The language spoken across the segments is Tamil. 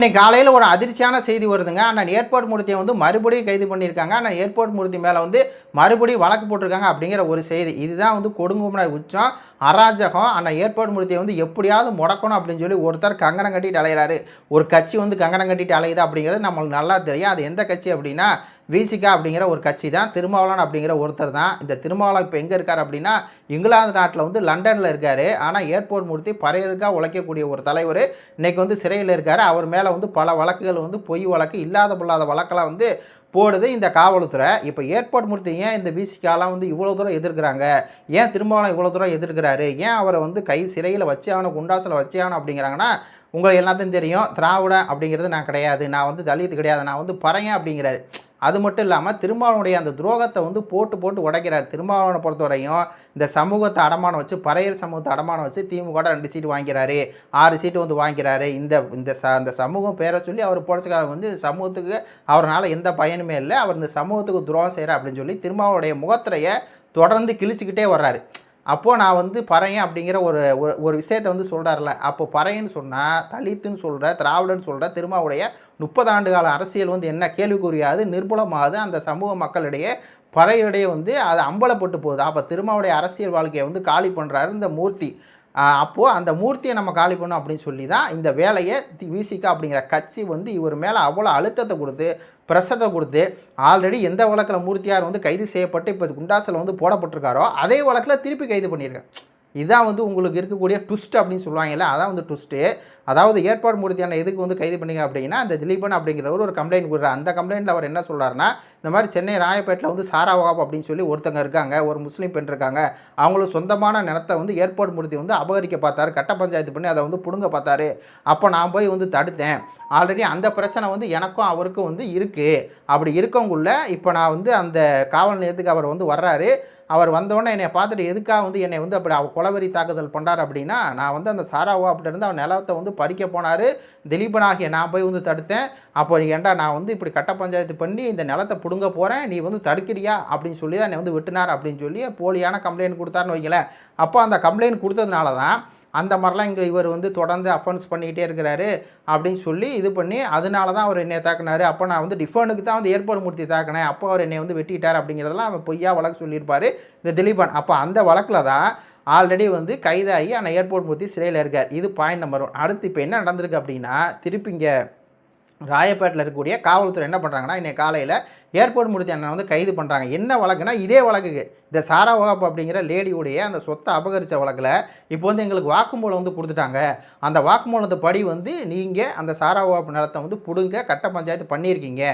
இன்னைக்கு காலையில் ஒரு அதிர்ச்சியான செய்தி வருதுங்க. ஆனால் ஏர்போர்ட் மூர்த்தியை வந்து மறுபடியும் கைது பண்ணியிருக்காங்க. ஆனால் ஏர்போர்ட் மூர்த்தி மேலே வந்து மறுபடியும் வழக்கு போட்டிருக்காங்க அப்படிங்கிற ஒரு செய்தி. இதுதான் வந்து கொடுங்குமன உச்சம். அராஜகம் ஆனால் ஏர்போர்ட் மூர்த்தியை வந்து எப்படியாவது முடக்கணும் அப்படின்னு சொல்லி ஒருத்தர் கங்கணம் கட்டிட்டு அலைகிறாரு ஒரு கட்சி வந்து கங்கணம் கட்டிட்டு அலையுது அப்படிங்கிறது நம்மளுக்கு நல்லா தெரியும். அது எந்த கட்சி அப்படின்னா விசிகா அப்படிங்கிற ஒரு கட்சி தான். திருமாவளவன் அப்படிங்கிற ஒருத்தர் தான். இந்த திருமாவளவன் இப்போ எங்கே இருக்கார் அப்படின்னா இங்கிலாந்து நாட்டில் வந்து லண்டனில் இருக்கார். ஆனால் ஏர்போர்ட் மூர்த்தி பறையருக்காக உழைக்கக்கூடிய ஒரு தலைவர். இன்றைக்கி வந்து சிறையில் இருக்கார். அவர் மேலே வந்து பல வழக்குகள் வந்து பொய் வழக்கு இல்லாத பொல்லாத வழக்கெல்லாம் வந்து போடுது இந்த காவல்துறை. இப்போ ஏர்போர்ட் மூர்த்தி ஏன் இந்த விசிகாலாம் வந்து இவ்வளோ தூரம் எதிர்க்கிறாங்க? ஏன் திருமாவளவன் இவ்வளோ தூரம் எதிர்க்கிறாரு? ஏன் அவரை வந்து கை சிறையில் வச்சு ஆகணும் குண்டாசில் வச்சு ஆகணும் அப்படிங்கிறாங்கன்னா உங்களை எல்லாத்தையும் தெரியும் திராவிட அப்படிங்கிறது நான் கிடையாது. நான் வந்து தலித்து கிடையாது. நான் வந்து பறையன் அப்படிங்கிறாரு. அது மட்டும் இல்லாமல் திருமாவளவனுடைய அந்த துரோகத்தை வந்து போட்டு போட்டு உடைக்கிறார். திருமாவளவனை பொறுத்தவரையும் இந்த சமூகத்தை அடமானம் வச்சு பறையர் சமூகத்தை அடமானம் வச்சு திமுக ரெண்டு சீட்டு வாங்கிறாரு ஆறு சீட்டு வந்து வாங்கிறாரு இந்த இந்த ச அந்த சமூகம் பேரை சொல்லி அவர் பொழைச்சிக்காக வந்து சமூகத்துக்கு அவரால் எந்த பயனுமே இல்லை. அவர் இந்த சமூகத்துக்கு துரோகம் செய்கிறார் அப்படின்னு சொல்லி திருமாவளுடைய முகத்திரையை தொடர்ந்து கிழிச்சிக்கிட்டே வர்றாரு. அப்போது நான் வந்து பறையன் அப்படிங்கிற ஒரு ஒரு ஒரு விஷயத்தை வந்து சொல்கிறார்ல அப்போ பறையன்னு சொன்னால் தலித்துன்னு சொல்கிற திராவிடன்னு சொல்கிற திருமாவுடைய முப்பது ஆண்டு கால அரசியல் வந்து என்ன? கேள்விக்குறியாது நிர்புலமாகுது. அந்த சமூக மக்களிடையே பறையிடையே வந்து அது அம்பலப்பட்டு போகுது. அப்போ திருமாவுடைய அரசியல் வாழ்க்கையை வந்து காலி பண்ணுறாரு இந்த மூர்த்தி. அப்போது அந்த மூர்த்தியை நம்ம காலி பண்ணோம் அப்படின்னு சொல்லி தான் இந்த வேலையை விசிகா அப்படிங்கிற கட்சி வந்து இவர் மேலே அவ்வளோ அழுத்தத்தை கொடுத்து பிரஷத்தை கொடுத்து ஆல்ரெடி எந்த வழக்கில் மூர்த்தியார் வந்து கைது செய்யப்பட்டு இப்போ குண்டாசில் வந்து போடப்பட்டிருக்காரோ அதே வழக்கில் திருப்பி கைது பண்ணியிருக்கேன் இதான் வந்து உங்களுக்கு இருக்கக்கூடிய ட்விஸ்ட் அப்படின்னு சொல்லுவாங்கல்ல அதான் வந்து ட்விஸ்ட்டு அதாவது ஏற்பாடு முடித்தியான எதுக்கு வந்து கைது பண்ணிங்க அப்படின்னா அந்த திலீபன் அப்படிங்கிறவர் ஒரு கம்ப்ளைண்ட் கொடுக்குறாரு. அந்த கம்ப்ளைண்ட்டில் அவர் என்ன சொல்கிறாருன்னா இந்த மாதிரி சென்னை ராயப்பேட்டில் வந்து சாரா வகாப் அப்படின்னு சொல்லி ஒருத்தங்க இருக்காங்க ஒரு முஸ்லீம் பெண் இருக்காங்க. அவங்களுக்கு சொந்தமான நிலத்தை வந்து ஏற்பாடு முடித்தி வந்து அபகரிக்க பார்த்தாரு கட்ட பஞ்சாயத்து பண்ணி அதை வந்து பிடுங்க பார்த்தாரு. அப்போ நான் போய் வந்து தடுத்தேன். ஆல்ரெடி அந்த பிரச்சனை வந்து எனக்கும் அவருக்கும் வந்து இருக்குது அப்படி இருக்கவங்குள்ள இப்போ நான் வந்து அந்த காவல் நிலையத்துக்கு அவர் வந்து வர்றாரு. அவர் வந்தோடனே என்னை பார்த்துட்டு எதுக்காக வந்து என்னை வந்து அப்படி அவர் கொலவெறி தாக்குதல் பண்ணார் அப்படின்னா நான் வந்து அந்த சாராவோ அப்படி இருந்து அவர் நிலத்தை வந்து பறிக்க போனார். திலீபனாகிய நான் போய் வந்து தடுத்தேன். அப்போ ஏன்டா நான் வந்து இப்படி கட்ட பஞ்சாயத்து பண்ணி இந்த நிலத்தை பிடுங்க போகிறேன் நீ வந்து தடுக்கிறியா? அப்படின்னு சொல்லி தான் என்னை வந்து விட்டுனார் அப்படின்னு சொல்லி போலியான கம்ப்ளைண்ட் கொடுத்தாருன்னு வைங்களேன். அப்போ அந்த கம்ப்ளைண்ட் கொடுத்ததுனால தான் அந்த மாதிரிலாம் இங்கே இவர் வந்து தொடர்ந்து அஃபென்ஸ் பண்ணிக்கிட்டே இருக்கிறாரு அப்படின்னு சொல்லி இது பண்ணி அதனால தான் அவர் என்னை தாக்குனாரு. அப்போ நான் வந்து டிஃபனுக்கு தான் வந்து ஏற்பாடு மூர்த்தி தாக்கினேன். அப்போ அவர் என்னை வந்து வெட்டிட்டார் அப்படிங்கிறதெல்லாம் அவன் பொய்யா வழக்கு சொல்லியிருப்பார். இந்த திலீபன். அப்போ அந்த வழக்கில் தான் ஆல்ரெடி வந்து கைதாகி ஆனால் ஏர்போர்ட் மூர்த்தி சிறையில் இருக்கார். இது பாயிண்ட் நம்பர் ஒன் அடுத்து இப்போ என்ன நடந்திருக்கு அப்படின்னா திருப்பி இங்கே ராயப்பேட்டில் இருக்கக்கூடிய காவல்துறை என்ன பண்ணுறாங்கன்னா இன்றைய காலையில் ஏர்போர்ட் மூர்த்தி அண்ணன் வந்து கைது பண்ணுறாங்க என்ன வழக்குனா இதே வழக்குக்கு. இந்த சாரா வகாப் அப்படிங்கிற லேடியுடைய அந்த சொத்தை அபகரித்த வழக்கில் இப்போ வந்து எங்களுக்கு வாக்குமூலம் வந்து கொடுத்துட்டாங்க. அந்த வாக்குமூலத்தை படி வந்து நீங்கள் அந்த சாரா வகாப் நிலத்தை வந்து பிடுங்க கட்ட பஞ்சாயத்து பண்ணியிருக்கீங்க.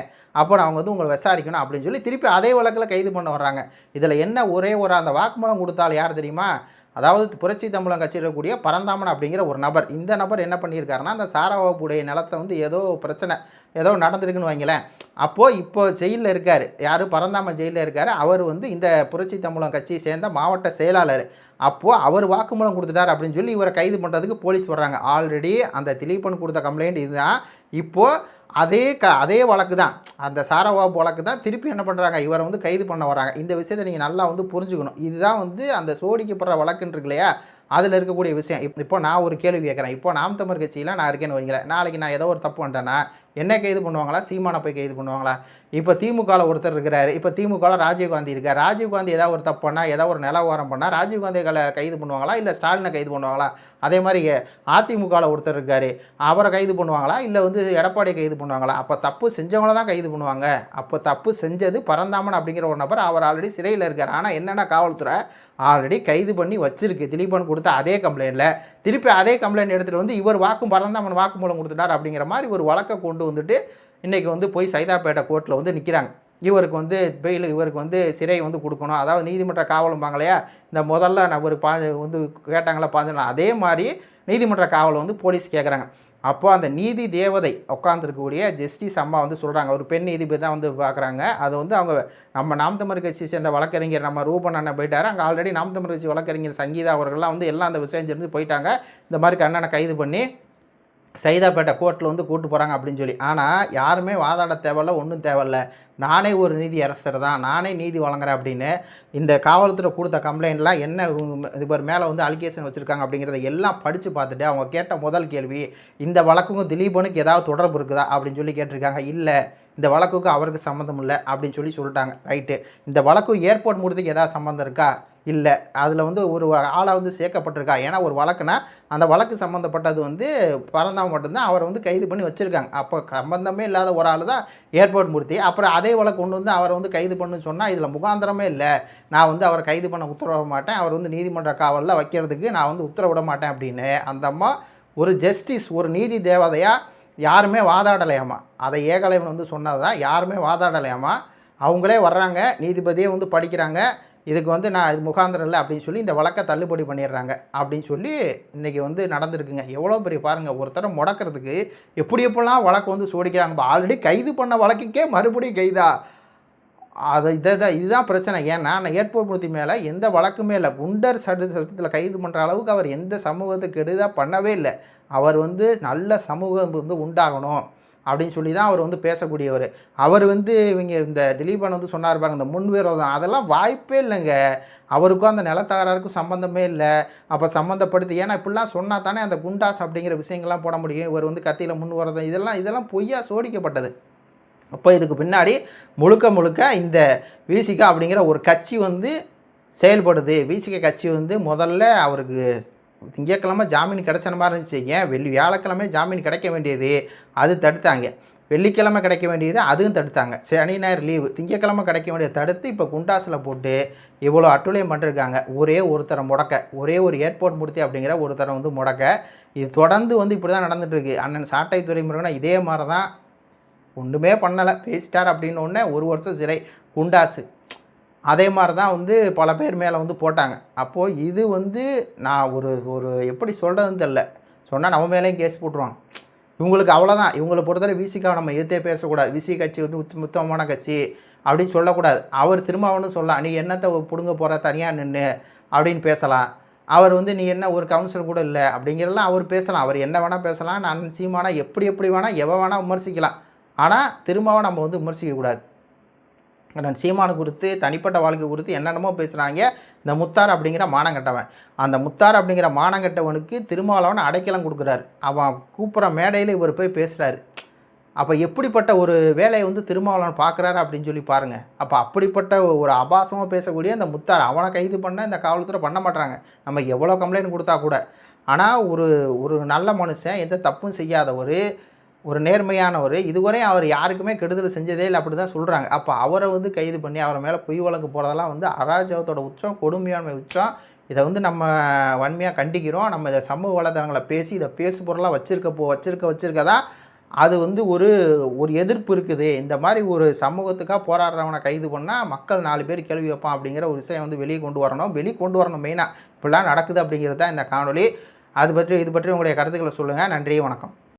அப்புறம் அவங்க வந்து உங்களை விசாரிக்கணும் அப்படின்னு சொல்லி திருப்பி அதே வழக்கில் கைது பண்ண வர்றாங்க. இதில் என்ன ஒரே ஒரு அந்த வாக்குமூலம் கொடுத்தால் யார் தெரியுமா? அதாவது புரட்சி தமிழகம் கட்சியில் இருக்கக்கூடிய பரந்தாமன் அப்படிங்கிற ஒரு நபர். இந்த நபர் என்ன பண்ணியிருக்காருன்னா அந்த சாராவப்புடைய நிலத்தை வந்து ஏதோ பிரச்சனை ஏதோ நடந்திருக்குன்னு வைங்களேன். அப்போது இப்போ ஜெயிலில் இருக்கார். யார்? பரந்தாமன் ஜெயிலில் இருக்கார். அவர் வந்து இந்த புரட்சி தமிழகம் கட்சியை சேர்ந்த மாவட்ட செயலாளர். அப்போது அவர் வாக்குமூலம் கொடுத்துட்டார் அப்படின்னு சொல்லி இவரை கைது பண்ணுறதுக்கு போலீஸ் வர்றாங்க. ஆல்ரெடி அந்த திலீபன் கொடுத்த கம்ப்ளைண்ட் இதுதான். இப்போது அதே க அதே வழக்கு தான் அந்த சாரவாப் வழக்கு தான் திருப்பி என்ன பண்ணுறாங்க இவரை வந்து கைது பண்ண வராங்க. இந்த விஷயத்தை நீங்கள் நல்லா வந்து புரிஞ்சுக்கணும். இதுதான் வந்து அந்த சோடிக்கப்படுற வழக்குன்னு இருக்கு இல்லையா? அதில் இருக்கக்கூடிய விஷயம் இப் இப்போ நான் ஒரு கேள்வி கேட்குறேன் இப்போ நாம் தமிழ் கட்சியில் நான் இருக்கேன்னு வைங்களேன் நாளைக்கு நான் ஏதோ ஒரு தப்பு பண்ணிட்டேன்னா என்ன கைது பண்ணுவாங்களா சீமானை போய் கைது பண்ணுவாங்களா இப்போ திமுகவில் ஒருத்தர் இருக்கிறாரு இப்போ திமுகவில் ராஜீவ்காந்தி இருக்கார் ராஜீவ்காந்தி ஏதாவது ஒரு தப்பு பண்ணால் ஏதாவது ஒரு நிலவரம் பண்ணால் ராஜீவ்காந்திகளை கைது பண்ணுவாங்களா இல்லை ஸ்டாலினை கைது பண்ணுவாங்களா அதே மாதிரி அதிமுகவில் ஒருத்தர் இருக்கார் அவரை கைது பண்ணுவாங்களா இல்லை வந்து எடப்பாடியை கைது பண்ணுவாங்களா அப்போ தப்பு செஞ்சவங்கள தான் கைது பண்ணுவாங்க அப்போ தப்பு செஞ்சது பரந்தாமன் அப்படிங்கிற ஒரு நபர் அவர் ஆல்ரெடி சிறையில் இருக்கார் ஆனால் என்னென்ன காவல்துறை ஆல்ரெடி கைது பண்ணி வச்சிருக்கு. திலீபன் கொடுத்த அதே கம்ப்ளைண்ட்டில் திருப்பி அதே கம்ப்ளைண்ட் எடுத்துகிட்டு வந்து இவர் வாக்கும் பரந்தாமன் வாக்குமூலம் கொடுத்துட்டார் அப்படிங்கிற மாதிரி ஒரு வழக்கை கொண்டு வந்துட்டு இன்றைக்கி வந்து போய் சைதாப்பேட்டை கோர்ட்டில் வந்து நிற்கிறாங்க இவருக்கு வந்து பெயில் இவருக்கு வந்து சிறை வந்து கொடுக்கணும். அதாவது நீதிமன்ற காவலும்பாங்க இல்லையா இந்த முதல்ல நான் ஒரு பா வந்து கேட்டாங்களா பாஞ்சு அதே மாதிரி நீதிமன்ற காவலை வந்து போலீஸ் கேட்குறாங்க அப்போ அந்த நீதி தேவதை உட்காந்துருக்கக்கூடிய ஜஸ்டிஸ் அம்மா வந்து சொல்கிறாங்க ஒரு பெண் நீதிபதி தான் வந்து பார்க்குறாங்க. அது வந்து அவங்க நம்ம நாம் தமிழ் கட்சி சேர்ந்த வழக்கறிஞர் நம்ம ரூபன் அண்ணன் போயிட்டார். அங்கே ஆல்ரெடி நாம் தமிழ் கட்சி வழக்கறிஞர் சங்கீதா அவர்கள்லாம் வந்து எல்லாம் அந்த விஷயம் சேர்ந்து போயிட்டாங்க. இந்த மாதிரி கண்ணனை கைது பண்ணி சைதாப்பேட்டை கோர்ட்டில் வந்து கூட்டு போகிறாங்க அப்படின்னு சொல்லி. ஆனால் யாருமே வாதாட தேவையில்ல ஒன்றும் தேவையில்ல. நானே ஒரு நீதி அரசர் தான். நானே நீதி வழங்குறேன் அப்படின்னு இந்த காவல்துறை கொடுத்த கம்ப்ளைண்ட்லாம் என்ன இது பேர் மேலே வந்து அலிகேஷன் வச்சுருக்காங்க அப்படிங்கிறத எல்லாம் படித்து பார்த்துட்டு அவங்க கேட்ட முதல் கேள்வி இந்த வழக்குக்கும் திலீபனுக்கு ஏதாவது தொடர்பு இருக்குதா அப்படின்னு சொல்லி கேட்டிருக்காங்க. இல்லை. இந்த வழக்குக்கு அவருக்கு சம்மந்தம் இல்லை அப்படின்னு சொல்லி சொல்லிட்டாங்க. ரைட்டு இந்த வழக்கு ஏர்போர்ட் முடிறதுக்கு ஏதாவது சம்மந்தம் இருக்கா? இல்லை. அதில் வந்து ஒரு ஆளாக வந்து சேர்க்கப்பட்டிருக்கா? ஏன்னா ஒரு வழக்குனா அந்த வழக்கு சம்மந்தப்பட்டது வந்து பிறந்தவங்க மட்டும்தான் அவரை வந்து கைது பண்ணி வச்சுருக்காங்க. அப்போ சம்பந்தமே இல்லாத ஒரு ஆள் தான் ஏர்போர்ட் மூர்த்தி அப்புறம் அதே வழக்கு கொண்டு வந்து அவரை வந்து கைது பண்ணுன்னு சொன்னால் இதில் முகாந்திரமே இல்லை. நான் வந்து அவரை கைது பண்ண உத்தரவிட மாட்டேன். அவர் வந்து நீதிமன்ற காவலில் வைக்கிறதுக்கு நான் வந்து உத்தரவிட மாட்டேன் அப்படின்னு. அந்த அம்மா ஒரு ஜஸ்டிஸ் ஒரு நீதி தேவதையாக யாருமே வாதாடலையாமா? அதை ஏகலைவன் வந்து சொன்னது தான் யாருமே வாதாடலையாமா? அவங்களே வர்றாங்க நீதிபதியே வந்து படிக்கிறாங்க இதுக்கு வந்து நான் இது முகாந்திரம் இல்லை அப்படின்னு சொல்லி இந்த வழக்கை தள்ளுபடி பண்ணிடுறாங்க அப்படின்னு சொல்லி இன்றைக்கி வந்து நடந்திருக்குங்க. எவ்வளோ பெரிய பாருங்கள் ஒருத்தரை முடக்கிறதுக்கு எப்படி எப்படிலாம் வழக்கு வந்து சோடிக்கிறாங்க ஆல்ரெடி கைது பண்ண வழக்குக்கே மறுபடியும் கைதா? அது இதை தான் இதுதான் பிரச்சனை. ஏன்னா நான் ஏர்போர்ட் மூர்த்தி மேலே எந்த வழக்குமே இல்லை. குண்டர் சடு சட்டத்தில் கைது பண்ணுற அளவுக்கு அவர் எந்த சமூகத்துக்கு கெடுதாக பண்ணவே இல்லை. அவர் வந்து நல்ல சமூகம் வந்து உண்டாகணும் அப்படின்னு சொல்லி தான் அவர் வந்து பேசக்கூடியவர். அவர் வந்து இவங்க இந்த திலீபன் வந்து சொன்னார் பாருங்க இந்த முன்விரோதம் அதெல்லாம் வாய்ப்பே இல்லைங்க. அவருக்கும் அந்த நிலத்தகராருக்கும் சம்மந்தமே இல்லை. அப்போ சம்மந்தப்படுத்தி ஏன்னா இப்படிலாம் சொன்னால் தானே அந்த குண்டாஸ் அப்படிங்கிற விஷயங்கள்லாம் போட முடியும். இவர் வந்து கத்தியில் முன்வரதம் இதெல்லாம் இதெல்லாம் பொய்யா சோடிக்கப்பட்டது அப்போ இதுக்கு பின்னாடி முழுக்க முழுக்க இந்த விசிகா அப்படிங்கிற ஒரு கட்சி வந்து செயல்படுது. விசிக கட்சி வந்து முதல்ல அவருக்கு திங்கக்கிழமை ஜாமீன் கிடைச்ச மாதிரி இருந்துச்சு ஏன் வெள்ளி வியாழக்கிழமை ஜாமீன் கிடைக்க வேண்டியது. அது தடுத்தாங்க. வெள்ளிக்கிழமை கிடைக்க வேண்டியது அதுவும் தடுத்தாங்க. சனி ஞாயிறு லீவு. திங்கக்கிழமை கிடைக்க வேண்டியது தடுத்து இப்போ குண்டாஸில் போட்டு இவ்வளோ அட்டுழியம் பண்ணிருக்காங்க. ஒரே ஒருத்தரை முடக்க ஒரே ஒரு ஏர்போர்ட் முடித்து அப்படிங்கிற ஒருத்தரை வந்து முடக்க. இது தொடர்ந்து வந்து இப்படி தான் நடந்துகிட்ருக்கு அண்ணன் சாட்டை துறைமுருகனா இதே மாதிரி தான் ஒன்றுமே பண்ணலை. பேசிட்டார் அப்படின்னு ஒன்று ஒரு வருஷம் சிறை. குண்டாசு. அதே மாதிரி தான் வந்து பல பேர் மேலே வந்து போட்டாங்க. அப்போது இது வந்து நான் ஒரு ஒரு எப்படி சொல்கிறதுன்னு தெரில சொன்னால் நம்ம மேலேயும் கேஸ் போட்டுருவாங்க. இவங்களுக்கு அவ்வளோதான் இவங்களை பொறுத்தவரை விசிக்காவை நம்ம எதிர்த்தே பேசக்கூடாது. விசி கட்சி வந்து முத்தமான கட்சி அப்படின்னு சொல்லக்கூடாது. அவர் திருமாவனும் சொல்லலாம். நீ என்னத்தை பிடுங்க போகிற தனியாக நின்று அப்படின்னு பேசலாம். அவர் வந்து நீ என்ன ஒரு கவுன்சிலர் கூட இல்லை அப்படிங்கிறதெல்லாம் அவர் பேசலாம். அவர் என்ன வேணால் பேசலாம். நான் சீமானா எப்படி எப்படி வேணால் எவன் வேணால் விமர்சிக்கலாம். ஆனால் திரும்பவும் நம்ம வந்து விமர்சிக்கக்கூடாது. நான் சீமானு கொடுத்து தனிப்பட்ட வாழ்க்கை குறித்து என்னென்னமோ பேசுகிறாங்க இந்த முத்தார் அப்படிங்கிற மானங்கட்டவன். அந்த முத்தார் அப்படிங்கிற மானங்கட்டவனுக்கு திருமாவளவன் அடைக்கலம் கொடுக்குறாரு. அவன் கூப்பிட்ற மேடையில் இவர் போய் பேசுகிறாரு அப்போ எப்படிப்பட்ட ஒரு வேலையை வந்து திருமாவளவன் பார்க்குறாரு அப்படின்னு சொல்லி பாருங்கள் அப்போ அப்படிப்பட்ட ஒரு அபாசமாக பேசக்கூடிய அந்த முத்தார் அவனை கைது பண்ண இந்த காவல்துறை பண்ண மாட்டாங்க. நம்ம எவ்வளோ கம்ப்ளைண்ட் கொடுத்தா கூட. ஆனால் ஒரு ஒரு நல்ல மனுஷன் எந்த தப்பும் செய்யாத ஒரு ஒரு நேர்மையானவர். இதுவரை அவர் யாருக்குமே கெடுதல் செஞ்சதே இல்லை அப்படி தான் சொல்கிறாங்க அப்போ அவரை வந்து கைது பண்ணி அவர் மேலே பொய் வழக்கு போகிறதெல்லாம் வந்து அராஜகத்தோட உச்சம் கொடுமையாண்மை உச்சம். இதை வந்து நம்ம வன்மையாக கண்டிக்கிறோம். நம்ம இதை சமூக வலைதளங்களை பேசி இதை பேசு பொருளாக வச்சுருக்க போ வச்சுருக்க வச்சுருக்க தான் அது வந்து ஒரு ஒரு எதிர்ப்பு இருக்குது. இந்த மாதிரி ஒரு சமூகத்துக்காக போராடுறவனை கைது பண்ணால் மக்கள் நாலு பேர் கேள்வி வைப்பான் அப்படிங்கிற ஒரு விஷயம் வந்து வெளியே கொண்டு வரணும். வெளியே கொண்டு வரணும் மெயினாக இப்படிலாம் நடக்குது அப்படிங்கிறது தான் இந்த காணொலி அது பற்றி இது பற்றி உங்களுடைய கருத்துக்களை சொல்லுங்கள் நன்றி வணக்கம்.